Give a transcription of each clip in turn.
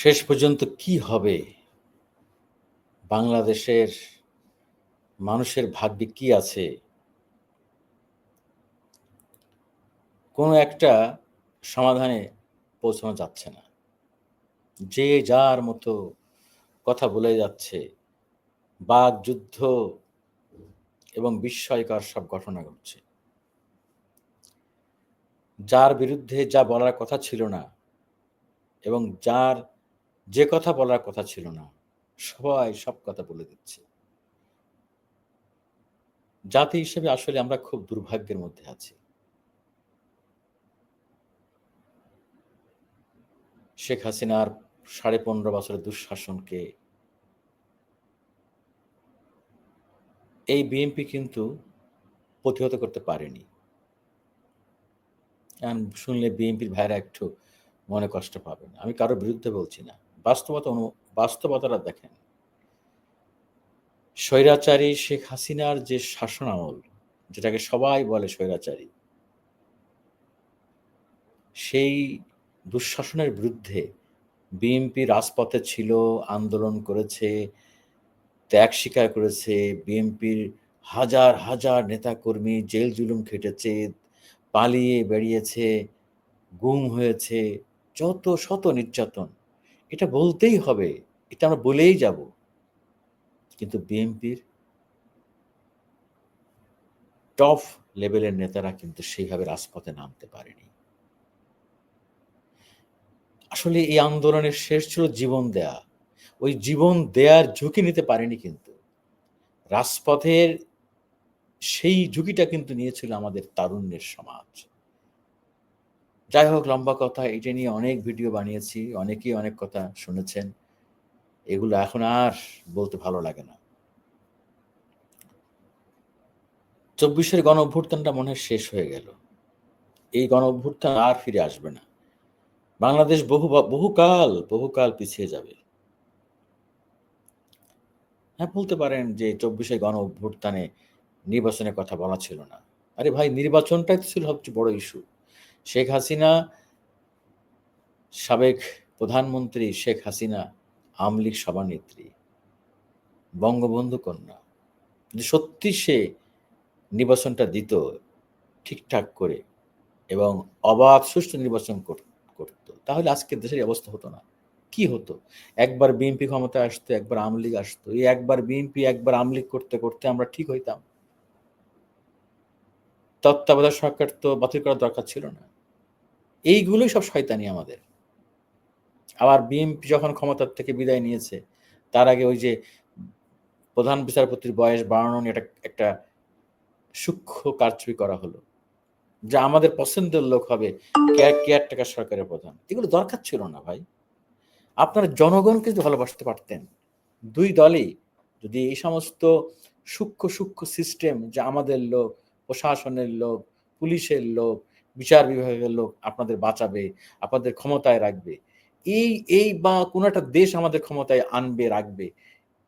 শেষ পর্যন্ত কি হবে? বাংলাদেশের মানুষের ভাগ্যে কি আছে? কোনো একটা সমাধানে পৌঁছানো যাচ্ছে না। যে যার মতো কথা বলে যাচ্ছে, বাঘ, যুদ্ধ এবং বিস্ময়কর সব ঘটনা ঘটছে। যার বিরুদ্ধে যা বলার কথা ছিল না এবং যার যে কথা বলার কথা ছিল না, সবাই সব কথা বলে দিচ্ছে। জাতি হিসেবে আসলে আমরা খুব দুর্ভাগ্যের মধ্যে আছি। শেখ হাসিনার সাড়ে পনেরো বছরের দুঃশাসনকে এই বিএনপি কিন্তু প্রতিহত করতে পারেনি। শুনলে বিএনপির ভাইরা একটু মনে কষ্ট পাবেন। আমি কারোর বিরুদ্ধে বলছি না। বাস্তবতা অনু বাস্তবতাটা দেখেন। স্বৈরাচারী শেখ হাসিনার যে শাসন আমল যেটাকে সবাই বলে স্বৈরাচারী, সেই দুঃশাসনের বিরুদ্ধে বিএনপি রাজপথে ছিল, আন্দোলন করেছে, ত্যাগ স্বীকার করেছে বিএনপির হাজার হাজার নেতাকর্মী জেল জুলুম খেটেছে, পালিয়ে বেরিয়েছে গুম হয়েছে, যত শত নির্যাতন। এটা বলতেই হবে, এটা আমরা বলেই যাব। কিন্তু বিএনপির টপ লেভেলের নেতারা কিন্তু সেইভাবে রাজপথে নামতে পারেনি। আসলে এই আন্দোলনের শেষ ছিল জীবন দেয়া। ওই জীবন দেয়ার ঝুঁকি নিতে পারেনি কিন্তু। রাজপথের সেই ঝুঁকিটা কিন্তু নিয়েছিল আমাদের তারুণ্যের সমাজ। যাই হোক, লম্বা কথা এটা নিয়ে অনেক ভিডিও বানিয়েছি, অনেকেই অনেক কথা শুনেছেন। এগুলো এখন আর বলতে ভালো লাগে না। চব্বিশের গণ অভ্যুত্থানটা মনে হয় শেষ হয়ে গেল। এই গণ অভ্যুত্থান আর ফিরে আসবে না। বাংলাদেশ বহু বহুকাল বহুকাল পিছিয়ে যাবে। হ্যাঁ বলতে পারেন যে চব্বিশে গণ অভ্যুত্থানে নির্বাচনের কথা বলা ছিল না। আরে ভাই, নির্বাচনটাই ছিল সবচেয়ে বড় ইস্যু শেখ হাসিনা, সাবেক প্রধানমন্ত্রী শেখ হাসিনা, আওয়ামী লীগ সভানেত্রী বঙ্গবন্ধু কন্যা। যদি সত্যি সে নির্বাচনটা দিত ঠিকঠাক করে এবং অবাধ সুষ্ঠু নির্বাচন করত, তাহলে আজকে দেশের অবস্থা হতো না। কি হতো? একবার বিএনপি ক্ষমতায় আসতো, একবার আওয়ামী লীগ আসতো, এই একবার বিএনপি, একবার আওয়ামী লীগ করতে করতে আমরা ঠিক হইতাম। তত্ত্বাবধায়ক সরকার তো বাতিল করার দরকার ছিল না। এইগুলোই সব শয়তানি আমাদের। আবার বিএনপি যখন ক্ষমতার থেকে বিদায় নিয়েছে, তার আগে ওই যে প্রধান বিচারপতির বয়স বাড়ানো নিয়ে একটা সূক্ষ্ম কারচুপি করা হলো। যা আমাদের পছন্দের লোক হবে কেয়ারটেকার সরকারের প্রধান। এগুলো দরকার ছিল না ভাই। আপনারা জনগণকে যদি ভালোবাসতে পারতেন, দুই দলই যদি এই সমস্ত সূক্ষ্ম সূক্ষ্ম সিস্টেম যা আমাদের লোক, প্রশাসনের লোক, পুলিশের লোক বিচার বিভাগের লোক আপনাদের বাঁচাবে, আপনাদের ক্ষমতায় রাখবে। এই এই বা কোনো একটা দেশ আমাদের ক্ষমতায় আনবে, রাখবে,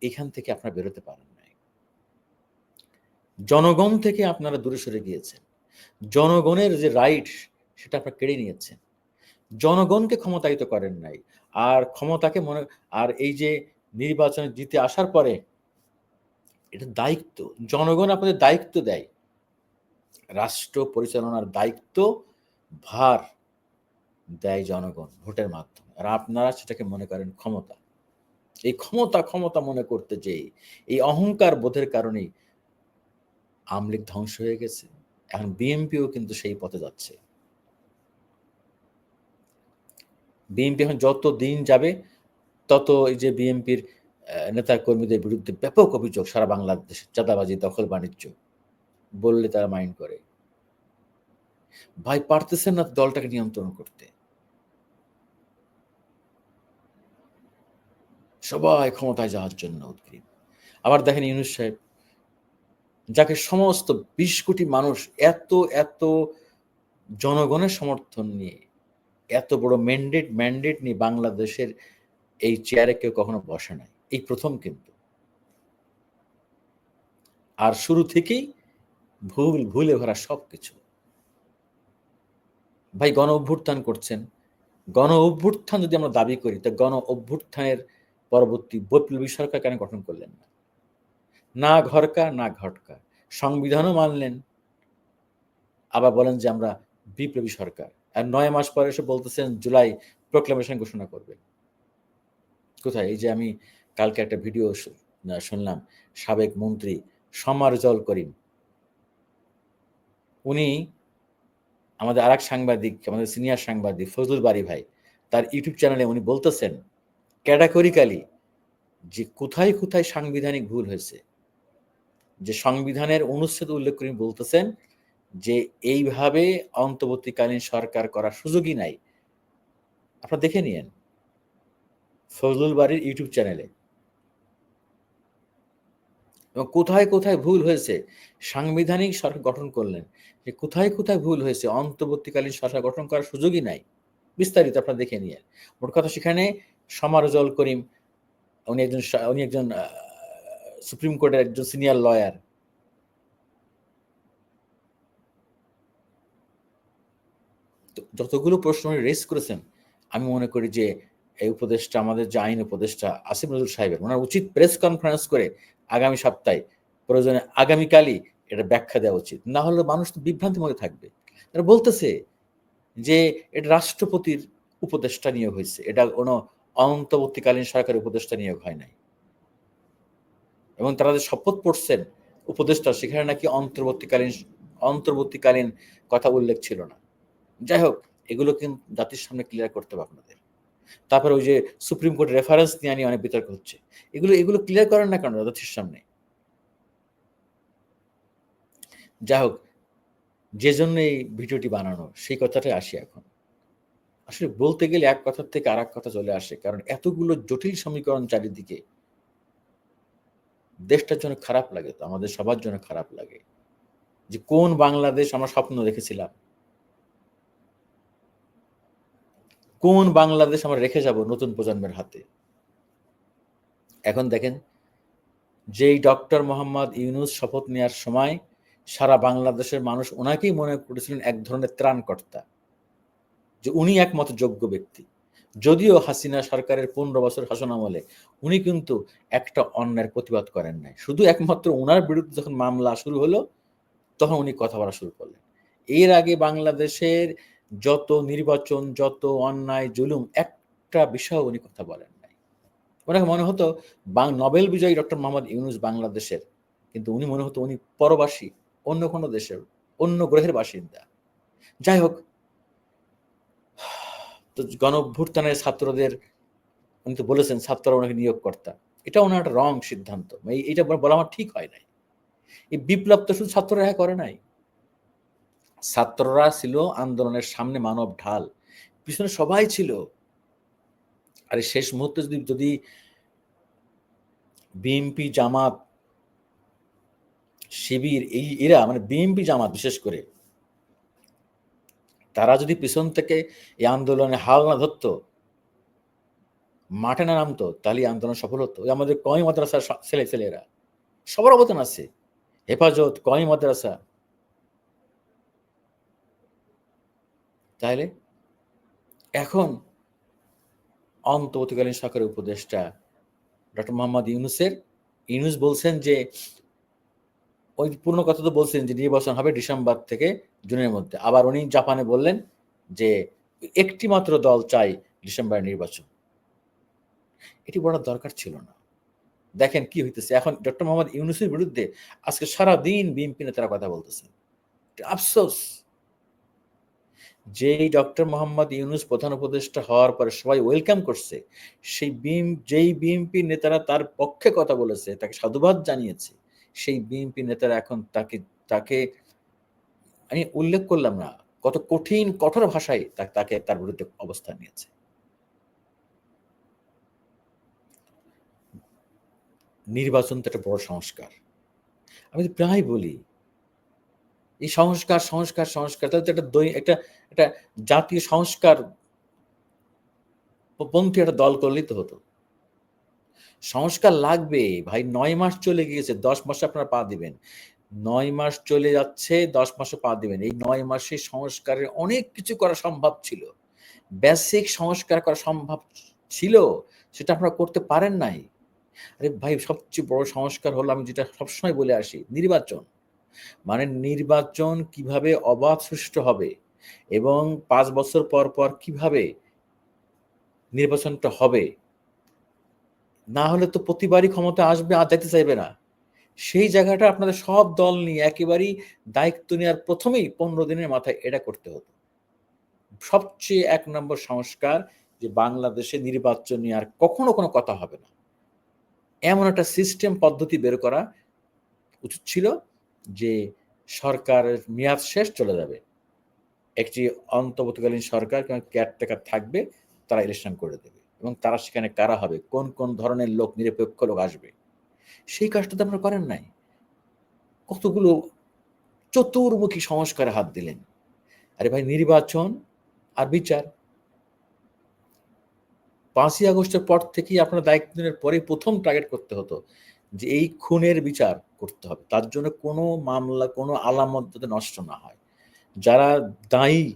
এখান থেকে আপনারা বেরোতে পারেন নাই। জনগণ থেকে আপনারা দূরে সরে গিয়েছেন। জনগণের যে রাইট সেটা আপনারা কেড়ে নিয়েছেন। জনগণকে ক্ষমতায়িত করেন নাই। আর ক্ষমতাকে মনে, আর এই যে নির্বাচনে জিতে আসার পরে, এটা দায়িত্ব। জনগণ আপনাদের দায়িত্ব দেয়। রাষ্ট্র পরিচালনার দায়িত্ব ভার দেয় জনগণ ভোটের মাধ্যমে। আর আপনারা সেটাকে মনে করেন ক্ষমতা। এই ক্ষমতা ক্ষমতা মনে করতে যেই এই অহংকার বোধের কারণেই আমলিক ধ্বংস হয়ে গেছে। এখন বিএনপিও কিন্তু সেই পথে যাচ্ছে। বিএনপি এখন যত দিন যাবে, তত এই যে বিএনপির নেতা কর্মীদের বিরুদ্ধে ব্যাপক অভিযোগ সারা বাংলাদেশ, চাঁদাবাজি দখল বাণিজ্য বললে তারা মাইন্ড করে। ভাই, পারতেছেন না দলটাকে নিয়ন্ত্রণ করতে। সবাই ক্ষমতায় যাওয়ার জন্য উদ্গ্রীব। আবার দেখেন ইউনুস সাহেব, যাকে সমস্ত বিশ কোটি মানুষ এত এত জনগণের সমর্থন নিয়ে, এত বড় ম্যান্ডেট ম্যান্ডেট নিয়ে বাংলাদেশের এই চেয়ারে কেউ কখনো বসে নাই। এই প্রথম কিন্তু। আর শুরু থেকেই ভুল, ভুলে ভরা সব কিছু ভাই, গণ অভ্যুত্থান করছেন। গণ অভ্যুত্থান যদি আমরা দাবি করি, তা গণ অভ্যুত্থানের পরবর্তী বৈপ্লবী সরকার কেন গঠন করলেন না? না ঘরকা, না ঘটকা। সংবিধানও মানলেন। আবার বলেন যে আমরা বিপ্লবী সরকার। আর নয় মাস পরে এসে বলতেছেন জুলাই প্রোক্লামেশন ঘোষণা করবে কোথায়? এই যে আমি কালকে একটা ভিডিও শুনলাম, সাবেক মন্ত্রী সমারজল করিম। উনি আমাদের আর সাংবাদিক, আমাদের সিনিয়র সাংবাদিক ফজলুল বাড়ি ভাই, তার ইউটিউব চ্যানেলে উনি বলতেছেন ক্যাটাগরিক্যালি যে কোথায় কোথায় সাংবিধানিক ভুল হয়েছে, যে সংবিধানের অনুচ্ছেদ উল্লেখ করে বলতেছেন যে এইভাবে অন্তর্বর্তীকালীন সরকার করার সুযোগই নাই। আপনারা দেখে নিয়েন ফজলুল বাড়ির ইউটিউব চ্যানেলে এবং কোথায় কোথায় ভুল হয়েছে, সাংবিধানিক সরকার গঠন করলেন যে কোথায় কোথায় ভুল হয়েছে, অন্তর্বর্তীকালীন সরকার গঠন করার সুযোগই নাই। বিস্তারিত আপনারা দেখে নিয়ে মোট কথা সেখানে সমারজল করিম, উনি একজন উনি একজন সুপ্রিম কোর্টের একজন সিনিয়র লয়ার। যতগুলো প্রশ্ন উনি রেস করেছেন, আমি মনে করি যে এই উপদেশটা আমাদের যে আইন উপদেশটা আসিফ নজরুল সাহেবের, ওনার উচিত প্রেস কনফারেন্স করে আগামী সপ্তাহে, প্রয়োজনে আগামীকালই এটা ব্যাখ্যা দেওয়া উচিত। না হলে মানুষ তো বিভ্রান্তির মধ্যে থাকবে। তারা বলতেছে যে এটা রাষ্ট্রপতির উপদেষ্টা নিয়োগ হয়েছে। এটা কোনো অন্তর্বর্তীকালীন সরকারের উপদেষ্টা নিয়োগ হয় নাই। এবং তারা যে শপথ পড়ছেন উপদেষ্টা, সেখানে নাকি অন্তর্বর্তীকালীন অন্তর্বর্তীকালীন কথা উল্লেখ ছিল না। যাই হোক, এগুলো কিন্তু জাতির সামনে ক্লিয়ার করতে হবে আপনাদের। তারপরে ওই যে সুপ্রিম কোর্ট রেফারেন্স নিয়ে নিয়ে অনেক বিতর্ক হচ্ছে। এগুলো এগুলো ক্লিয়ার করেন না কেন জাতির সামনে? যাই হোক যে জন্য এই ভিডিওটি বানানো, সেই কথাটাই আসি এখন। আসলে বলতে গেলে এক কথার থেকে আর কথা চলে আসে, কারণ এতগুলো জটিল সমীকরণ চারিদিকে দেশটার জন্য খারাপ লাগে তো, আমাদের সবার জন্য খারাপ লাগে। যে কোন বাংলাদেশ আমরা স্বপ্ন দেখেছিলাম? কোন বাংলাদেশ আমরা রেখে যাব নতুন প্রজন্মের হাতে? এখন দেখেন, যেই ডক্টর মোহাম্মদ ইউনুস শপথ নেওয়ার সময় সারা বাংলাদেশের মানুষ ওনাকেই মনে করেছিলেন এক ধরনের ত্রাণকর্তা, যে উনি একমাত্র যোগ্য ব্যক্তি। যদিও হাসিনা সরকারের পনেরো বছর শাসন আমলে উনি কিন্তু একটা অন্যায়ের প্রতিবাদ করেন নাই। শুধু একমাত্র ওনার বিরুদ্ধে যখন মামলা শুরু হলো, তখন উনি কথা বলা শুরু করলেন। এর আগে বাংলাদেশের যত নির্বাচন, যত অন্যায়, জুলুম, একটা বিষয় উনি কথা বলেন নাই। ওনাকে মনে হতো নোবেল বিজয়ী ডক্টর মোহাম্মদ ইউনুস বাংলাদেশের, কিন্তু উনি মনে হতো উনি পরবাসী। অন্য কোনো দেশের, অন্য গ্রহের বাসিন্দা। যাই হোক, তো ছাত্রদের, উনি তো বলেছেন ছাত্ররা ওনাকে নিয়োগ কর্তা এটা ওনার একটা রং সিদ্ধান্ত। এইটা বলা আমার ঠিক হয় নাই। এই বিপ্লব তো শুধু ছাত্ররা হ্যাঁ করে নাই। ছাত্ররা ছিল আন্দোলনের সামনে মানব ঢাল। পিছনে সবাই ছিল। আরে শেষ মুহূর্তে যদি যদি বিএনপি, জামাত শিবির, এই এরা মানে বিএনপি জামাত বিশেষ করে, তারা যদি পিছন থেকে এই আন্দোলনে হাল না ধরত, মাঠে না নামতো, তাহলে আন্দোলন সফল হতো। আমাদের কয় মাদ্রাসার ছেলে, ছেলেরা, সবার অবদান আছে। হেফাজত কয় মাদ্রাসা। তাহলে এখন অন্তর্বর্তীকালীন সরকারের উপদেষ্টা ডক্টর মোহাম্মদ ইউনুসের, ইউনুস বলছেন যে ওই পূর্ণ কথা তো বলছেন যে নির্বাচন হবে ডিসেম্বর থেকে জুনের মধ্যে। আবার উনি জাপানে বললেন যে একটি মাত্র দল চাই ডিসেম্বরের নির্বাচন। এটি বড় দরকার ছিল না। দেখেন কি হইতেছে। এখন ডক্টর মোহাম্মদ ইউনুসের বিরুদ্ধে আজকে সারা দিন বিএনপি নেতারা কথা বলতেছে। আফসোস। যেই ডক্টর মোহাম্মদ ইউনুস প্রধান উপদেষ্টা হওয়ার পরে সবাই ওয়েলকাম করছে, সেই বিএম, যেই বিএনপি নেতারা তার পক্ষে কথা বলেছে, তাকে সাধুবাদ জানিয়েছে সেই বিএনপি নেতারা এখন তাকে তাকে, আমি উল্লেখ করলাম না, কত কঠিন, কঠোর ভাষায় তাকে তার বিরুদ্ধে অবস্থান নিয়েছে। নির্বাচন তো একটা বড় সংস্কার। আমি প্রায় বলি, এই সংস্কার সংস্কার সংস্কার, তাহলে একটা একটা একটা জাতীয় সংস্কার পন্থী একটা দল করলেই তো হতো। সংস্কার লাগবে। ভাই, নয় মাস চলে গিয়েছে, দশ মাসে আপনারা পা দিবেন। নয় মাস চলে যাচ্ছে, দশ মাসে পা দিবেন। এই নয় মাসে সংস্কারের অনেক কিছু করা সম্ভব ছিল। বেসিক সংস্কার করা সম্ভব ছিল, সেটা আপনারা করতে পারেন নাই। আরে ভাই, সবচেয়ে বড় সংস্কার হলো, আমি যেটা সবসময় বলে আসি, নির্বাচন। মানে নির্বাচন কীভাবে অবাধ সুষ্ঠু হবে এবং পাঁচ বছর পর পর কীভাবে নির্বাচনটা হবে না হলে তো প্রতিবারই ক্ষমতা আসবে আর যাইতে চাইবে না। সেই জায়গাটা আপনাদের সব দল নিয়ে একেবারেই দায়িত্ব নেওয়ার প্রথমেই পনেরো দিনের মাথায় এটা করতে হতো। সবচেয়ে এক নম্বর সংস্কার যে বাংলাদেশে নির্বাচন নিয়ে আর কখনো কোনো কথা হবে না। এমন একটা সিস্টেম পদ্ধতি বের করা উচিত ছিল যে সরকারের মেয়াদ শেষ চলে যাবে। একটি অন্তর্বর্তীকালীন সরকার কিংবা কেয়ারটেকার থাকবে, তারা ইলেকশন করে দেবে। এবং তারা সেখানে কারা হবে? কোন কোন ধরনের লোক, নিরপেক্ষ লোক আসবে? সেই কাজটা তো আপনারা করেন নাই। কতগুলো চতুর্মুখী সংস্কারে হাত দিলেন। আরে ভাই, নির্বাচন আর বিচার। পাঁচই আগস্টের পর থেকেই আপনার দায়িত্ব দিনের পরে প্রথম টার্গেট করতে হতো যে এই খুনের বিচার করতে হবে। তার জন্য কোনো মামলা, কোনো আলামত যাতে নষ্ট না হয়। যারা দায়ী,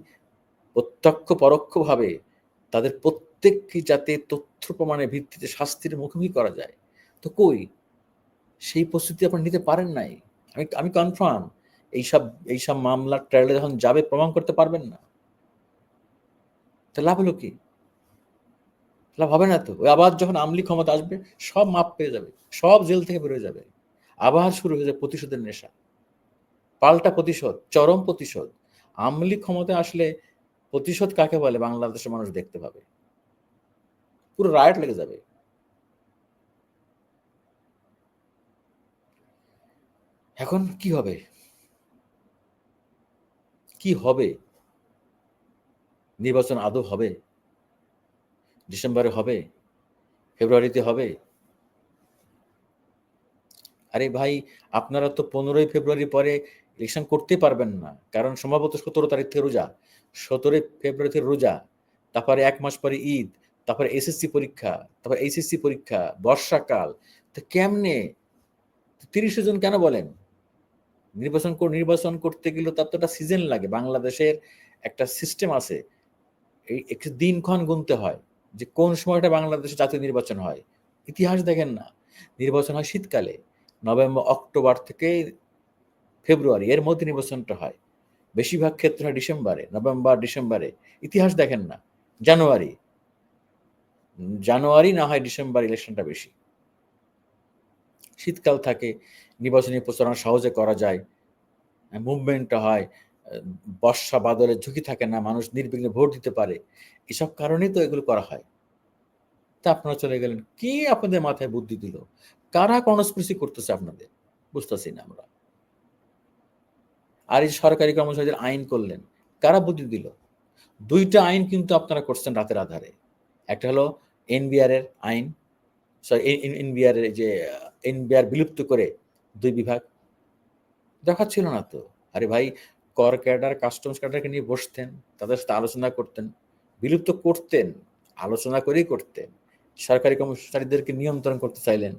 প্রত্যক্ষ, পরোক্ষভাবে তাদের প্রত্যেককে যাতে তথ্য প্রমাণের ভিত্তিতে শাস্তির মুখোমুখি করা যায়। তো কই? সেই প্রস্তুতি আপনি নিতে পারেন নাই? আমি আমি কনফার্ম এইসব এইসব মামলার ট্রায়ালে যখন যাবে, প্রমাণ করতে পারবেন না। তা লাভ হলো কি? লাভ হবে না তো? ওই আবার যখন আমলি ক্ষমতা আসবে, সব মাপ পেয়ে যাবে, সব জেল থেকে বেরোয় যাবে। আবার শুরু হয়ে যাবে প্রতিশোধের নেশা। পাল্টা প্রতিশোধ, চরম প্রতিশোধ। আমলি ক্ষমতা আসলে প্রতিশোধ কাকে বলে? বাংলাদেশের মানুষ দেখতে পাবে। পুরো রায়ট লেগে যাবে। এখন কি হবে? কি হবে? নির্বাচন আদৌ হবে? ডিসেম্বরে হবে? ফেব্রুয়ারিতে হবে? আরে ভাই, আপনারা তো পনেরোই ফেব্রুয়ারি পরে ইলেকশন করতে পারবেন না। কারণ সম্ভবত সতেরো তারিখ থেকে রোজা। সতেরোই ফেব্রুয়ারি থেকে রোজা। তারপরে এক মাস পরে ঈদ। তারপরে এসএসসি পরীক্ষা, তারপর এইচএসসি পরীক্ষা, বর্ষাকাল, তো কেমনে? তিরিশে জন কেন বলেন? নির্বাচন নির্বাচন করতে গেলে তার তো একটা সিজন লাগে। বাংলাদেশের একটা সিস্টেম আছে। এই একটু দিনক্ষণ গুনতে হয় যে কোন সময়টা বাংলাদেশে জাতীয় নির্বাচন হয়। ইতিহাস দেখেন না। নির্বাচন হয় শীতকালে। নভেম্বর, অক্টোবর থেকে ফেব্রুয়ারি এর মধ্যে নির্বাচনটা হয়। বেশিরভাগ ক্ষেত্রে হয় ডিসেম্বরে, নভেম্বর, ডিসেম্বরে। ইতিহাস দেখেন না। জানুয়ারি জানুয়ারি না হয় ডিসেম্বর ইলেকশনটা বেশি। শীতকাল থাকে, নির্বাচনী প্রচারণা সহজে করা যায় মুভমেন্টটা হয়, বর্ষা, বাদলের ঝুঁকি থাকে না, মানুষ নির্বিঘ্নে ভোট দিতে পারে, এসব কারণেই তো এগুলো করা হয়। তা আপনারা চলে গেলেন, কে আপনাদের মাথায় বুদ্ধি দিল? কারা কনস্পৃসি করতেছে আপনাদের? বুঝতেছি না আমরা। আর এই সরকারি কর্মচারীদের আইন করলেন, কারা বুদ্ধি দিল? দুইটা আইন কিন্তু আপনারা করছেন রাতের আধারে। একটা হলো এনবিআর এর আইন সরি এনবিআর এর যে, এনবিআর বিলুপ্ত করে দুই বিভাগ। দেখাচ্ছিল না তো। আরে ভাই, কর ক্যাডার, কাস্টমস ক্যাডারকে নিয়ে বসতেন, তাদের সাথে আলোচনা করতেন, বিলুপ্ত করতেন, আলোচনা করেই করতেন, সরকারি কর্মচারীদেরকে নিয়ন্ত্রণ করতে চাইলেন,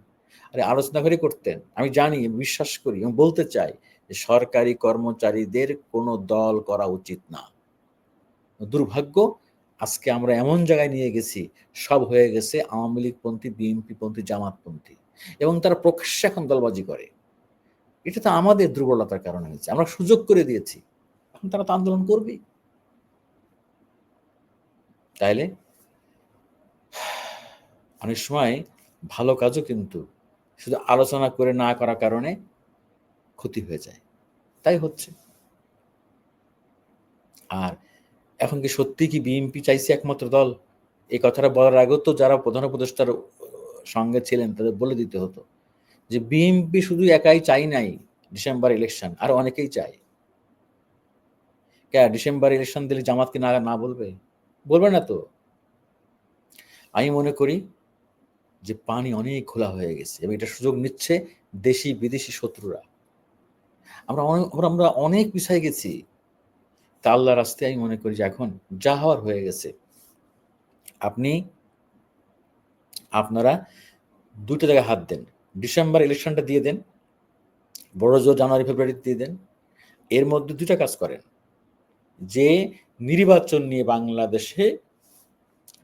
আরে আলোচনা করেই করতেন। আমি জানি বিশ্বাস করি এবং বলতে চাই যে সরকারি কর্মচারীদের কোনো দল করা উচিত না। দুর্ভাগ্য আজকে আমরা এমন জায়গায় নিয়ে গেছি, সব হয়ে গেছে আওয়ামী লীগ পন্থী, বিএনপি পন্থী জামাতপন্থী এবং তারা প্রকাশ্যে এখন দলবাজি করে। এটা তো আমাদের দুর্বলতার কারণে হয়েছে। আমরা সুযোগ করে দিয়েছি। এখন তারা তো আন্দোলন করবে তাইলে অনেক সময় ভালো কাজও কিন্তু শুধু আলোচনা করে না করার কারণে ক্ষতি হয়ে যায়। তাই হচ্ছে। আর এখন কি সত্যি কি বিএনপি চাইছে একমাত্র দল? এই কথাটা বলার আগেও তো যারা প্রধান উপদেষ্টার সঙ্গে ছিলেন তাদের বলে দিতে হতো যে বিএনপি শুধু একাই চাই নাই ডিসেম্বর ইলেকশন, আর অনেকেই চায়। কে, ডিসেম্বর ইলেকশন দিলে জামাতকে না না বলবে? বলবে না তো। আমি মনে করি যে পানি অনেক খোলা হয়ে গেছে এবং এটা সুযোগ নিচ্ছে দেশি বিদেশি শত্রুরা। আমরা আমরা অনেক পিছাই গেছি। তা আল্লাহ রাস্তায় আমি মনে করি যে এখন যা হওয়ার হয়ে গেছে। আপনি, আপনারা দুটো জায়গায় হাত দেন। ডিসেম্বর ইলেকশনটা দিয়ে দেন, বড় জোর জানুয়ারি, ফেব্রুয়ারিতে দিয়ে দেন। এর মধ্যে দুটা কাজ করেন। যে নির্বাচন নিয়ে বাংলাদেশে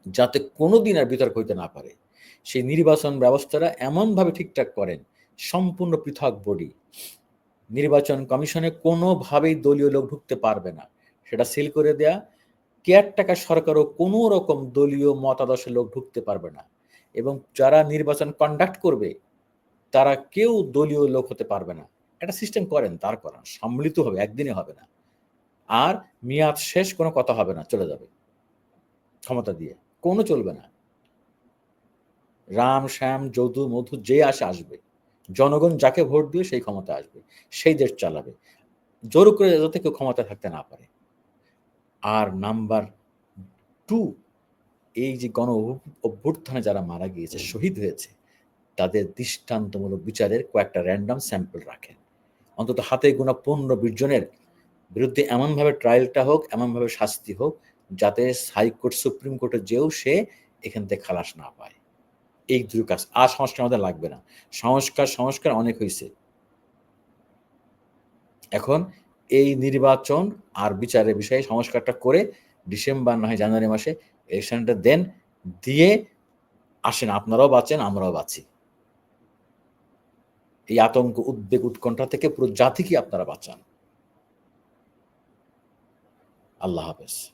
যাতে কোনোদিন আর বিতর্ক হইতে না পারে, সেই নির্বাচন ব্যবস্থাটা এমনভাবে ঠিকঠাক করেন, সম্পূর্ণ পৃথক বডি নির্বাচন কমিশনে কোনোভাবেই দলীয় লোক ঢুকতে পারবে না। সেটা সিল করে দেয়া কেয়ার টাকা সরকারও কোনো রকম দলীয় মতাদর্শের লোক ঢুকতে পারবে না। এবং যারা নির্বাচন কন্ডাক্ট করবে, তারা কেউ দলীয় লোক হতে পারবে না। একটা সিস্টেম করেন, তার করান, সম্মিলিত হবে, একদিনে হবে না। আর মেয়াদ শেষ, কোনো কথা হবে না, চলে যাবে। ক্ষমতা দিয়ে, কোনো চলবে না। রাম, শ্যাম, যদু, মধু, যে আসে আসবে, জনগণ যাকে ভোট দিয়ে সেই ক্ষমতা আসবে, সেই দেশ চালাবে। জোর করে যাতে কেউ ক্ষমতা থাকতে না পারে। আর নাম্বার টু এই যে গণ অভ্যুত্থানে যারা মারা গিয়েছে শহীদ হয়েছে তাদের দৃষ্টান্তমূলক বিচারের কয়েকটা র্যান্ডাম স্যাম্পল রাখেন। অন্তত হাতে গোনা পনেরো বিশ জনের বিরুদ্ধে এমনভাবে ট্রায়ালটা হোক এমনভাবে শাস্তি হোক যাতে হাইকোর্ট সুপ্রিম কোর্টে যেও সে এখান থেকে খালাস না পায়। এই দুই কাজ। আর সংস্কার আমাদের লাগবে না। সংস্কার সংস্কার অনেক হয়েছে এখন এই নির্বাচন আর বিচারের বিষয়ে সংস্কারটা করে ডিসেম্বর নয় জানুয়ারি মাসে ইলেকশনটা দেন, দিয়ে আসেন। আপনারাও বাঁচেন, আমরাও বাঁচি। এই আতঙ্ক, উদ্বেগ, উৎকণ্ঠা থেকে পুরো জাতিকে আপনারা বাঁচান। আল্লাহ হাফেজ।